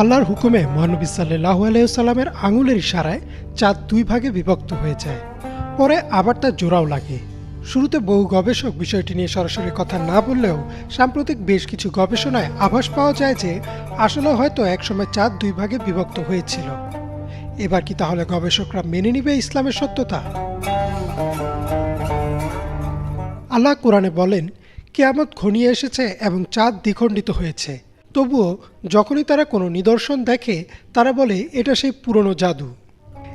আল্লাহর হুকুমে মহানবী সাল্লাহ আলাইসাল্লামের আঙুলের ইশারায় চাঁদ দুই ভাগে বিভক্ত হয়ে যায়। পরে আবার তা জোড়াও লাগে। শুরুতে বহু গবেষক বিষয়টি নিয়ে সরাসরি কথা না বললেও সাম্প্রতিক বেশ কিছু গবেষণায় আভাস পাওয়া যায় যে আসলে হয়তো একসময় চাঁদ দুই ভাগে বিভক্ত হয়েছিল। এবার কি তাহলে গবেষকরা মেনে নিবে ইসলামের সত্যতা? আল্লাহ কোরআনে বলেন, কেয়ামত ঘনিয়ে এসেছে এবং চাঁদ দ্বিখণ্ডিত হয়েছে। তবুও যখনই তারা কোনো নিদর্শন দেখে, তারা বলে, এটা সেই পুরনো জাদু।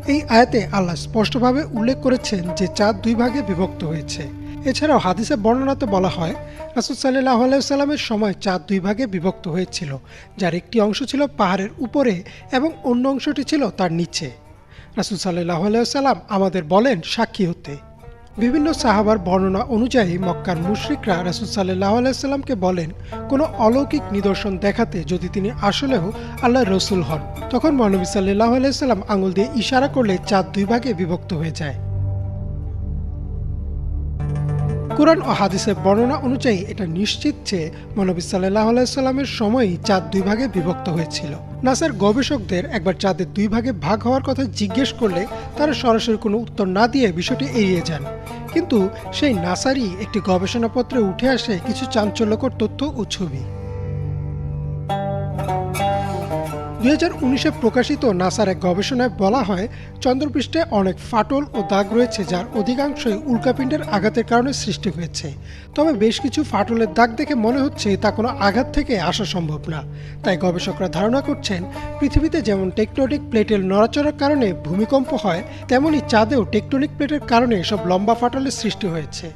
এই আয়াতে আল্লাহ স্পষ্টভাবে উল্লেখ করেছেন যে চাঁদ দুই ভাগে বিভক্ত হয়েছে। এছাড়াও হাদিসে বর্ণনাতে বলা হয়, রাসুল সাল্লাহ আলাইসাল্লামের সময় চাঁদ দুই ভাগে বিভক্ত হয়েছিল, যার একটি অংশ ছিল পাহাড়ের উপরে এবং অন্য অংশটি ছিল তার নিচে। রাসুল সাল্লাহ আলাইসাল্লাম আমাদের বলেন সাক্ষী হতে। বিভিন্ন সাহাবার বর্ণনা অনুযায়ী মক্কার মুশরিকরা রাসুল সাল্লাহ আলাইসাল্লামকে বলেন, কোনো অলৌকিক নিদর্শন দেখাতে যদি তিনি আসলেও আল্লাহ রসুল হন। তখন মহানবী সাল্লাহ আলাইসাল্লাম আঙুল দিয়ে ইশারা করলে চাঁদ দুই ভাগে বিভক্ত হয়ে যায়। কোরআন ও হাদিসের বর্ণনা অনুযায়ী এটা নিশ্চিত যে মহানবী সাল্লাহ আলাইসাল্লামের সময়ই চাঁদ দুই ভাগে বিভক্ত হয়েছিল। নাসার গবেষকদের একবার চাঁদের দুই ভাগে ভাগ হওয়ার কথা জিজ্ঞেস করলে তারা সরাসরি কোনো উত্তর না দিয়ে বিষয়টি এড়িয়ে যান। কিন্তু সেই নাসারই একটি গবেষণাপত্রে উঠে আসে কিছু চাঞ্চল্যকর তথ্য ও ছবি। দুই হাজার উনিশে প্রকাশিত নাসার এক গবেষণায় বলা হয়, চন্দ্রপৃষ্ঠে অনেক ফাটল ও দাগ রয়েছে যার অধিকাংশই উল্কাপিণ্ডের আঘাতের কারণে সৃষ্টি হয়েছে। তবে বেশ কিছু ফাটলের দাগ দেখে মনে হচ্ছে তা কোনো আঘাত থেকে আসা সম্ভব না। তাই গবেষকরা ধারণা করছেন, পৃথিবীতে যেমন টেকটনিক প্লেটের নড়াচড়ার কারণে ভূমিকম্প হয়, তেমনি চাঁদেও টেকটনিক প্লেটের কারণে সব লম্বা ফাটলের সৃষ্টি হয়েছে।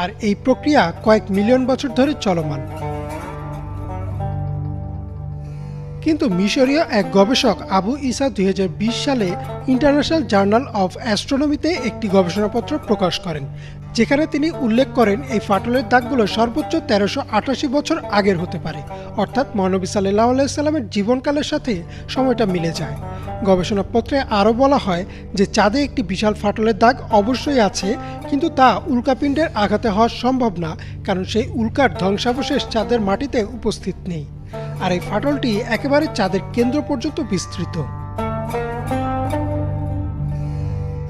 আর এই প্রক্রিয়া কয়েক মিলিয়ন বছর ধরে চলমান। কিন্তু মিশরীয় এক গবেষক আবু ইসা দুই হাজার বিশ সালে ইন্টারন্যাশনাল জার্নাল অফ অ্যাস্ট্রোনমিতে একটি গবেষণাপত্র প্রকাশ করেন, যেখানে তিনি উল্লেখ করেন এই ফাটলের দাগগুলো সর্বোচ্চ তেরোশো আটাশি বছর আগের হতে পারে, অর্থাৎ মহানবী সাল্লাহ আলাইসাল্লামের জীবনকালের সাথে সময়টা মিলে যায়। গবেষণাপত্রে আরও বলা হয় যে চাঁদে একটি বিশাল ফাটলের দাগ অবশ্যই আছে, কিন্তু তা উল্কাপিণ্ডের আঘাতে হওয়া সম্ভব না, কারণ সেই উল্কার ধ্বংসাবশেষ চাঁদের মাটিতে উপস্থিত নেই। আর এই ফাটলটি একেবারে চাঁদের কেন্দ্র পর্যন্ত বিস্তৃত।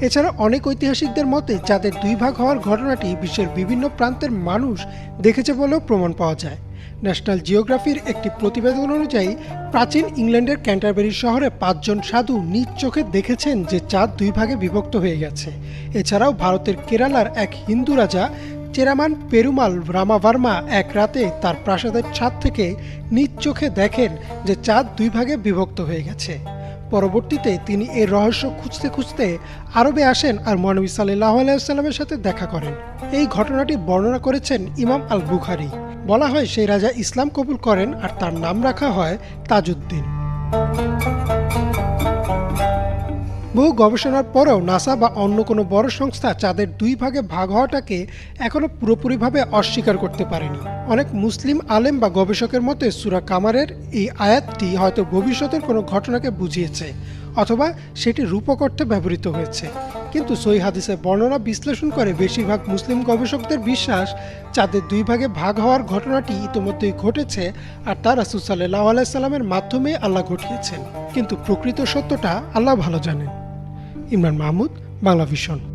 এছাড়া অনেক ঐতিহাসিকদের মতে চাঁদের দুই ভাগ হওয়ার ঘটনাটি বিশ্বের বিভিন্ন প্রান্তের মানুষ দেখেছে বলেও প্রমাণ পাওয়া যায়। ন্যাশনাল জিওগ্রাফির একটি প্রতিবেদন অনুযায়ী, প্রাচীন ইংল্যান্ডের ক্যান্টারবেরি শহরে পাঁচজন সাধু নিজ চোখে দেখেছেন যে চাঁদ দুই ভাগে বিভক্ত হয়ে গেছে। এছাড়াও ভারতের কেরালার এক হিন্দু রাজা চেরামান পেরুমাল রামাভার্মা এক রাতে তার প্রাসাদের ছাদ থেকে নিজ চোখে দেখেন যে চাঁদ দুই ভাগে বিভক্ত হয়ে গেছে। পরবর্তীতে তিনি এর রহস্য খুঁজতে খুঁজতে আরবে আসেন আর মহানবী সাল্লাহ আলাইসাল্লামের সাথে দেখা করেন। এই ঘটনাটি বর্ণনা করেছেন ইমাম আল বুখারি বলা হয় সেই রাজা ইসলাম কবুল করেন আর তার নাম রাখা হয় তাজউদ্দিন। বহু গবেষণার পরেও নাসা বা অন্য কোনো বড় সংস্থা চাঁদের দুই ভাগে ভাগ হওয়াটাকে এখনও পুরোপুরিভাবে অস্বীকার করতে পারেনি। অনেক মুসলিম আলেম বা গবেষকের মতে সুরা কামারের এই আয়াতটি হয়তো ভবিষ্যতের কোনো ঘটনাকে বুঝিয়েছে অথবা সেটি রূপক অর্থে ব্যবহৃত হয়েছে। কিন্তু সই হাদিসের বর্ণনা বিশ্লেষণ করে বেশিরভাগ মুসলিম গবেষকদের বিশ্বাস চাঁদের দুই ভাগে ভাগ হওয়ার ঘটনাটি ইতিমধ্যেই ঘটেছে আর তা রাসুল সাল্লাহ আলাইসাল্লামের মাধ্যমে আল্লাহ ঘটিয়েছেন। কিন্তু প্রকৃত সত্যটা আল্লাহ ভালো জানেন। ইমরান মাহমুদ বাংলা ভিশন।